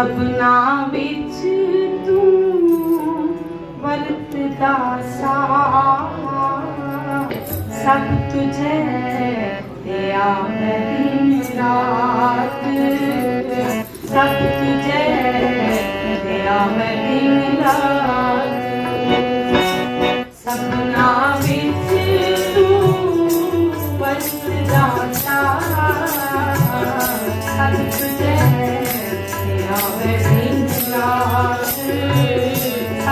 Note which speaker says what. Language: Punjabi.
Speaker 1: ਸਪਨਾ ਵਿੱਚ ਤੂੰ ਵਰਤਦਾ ਸਾ ਸਭ ਤੁਝੇ ਤੇ ਆਵੇ ਦਿਨ ਰਾਤ। ਸਭ ਤੁਝੇ ਤੇ ਆਵੇ ਦਿਨ ਰਾਤ। ਸਪਨਾ ਵਿੱਚ ਤੂੰ ਵਰਤਦਾ ਸਾ ਸਭ ਤੁਝੇ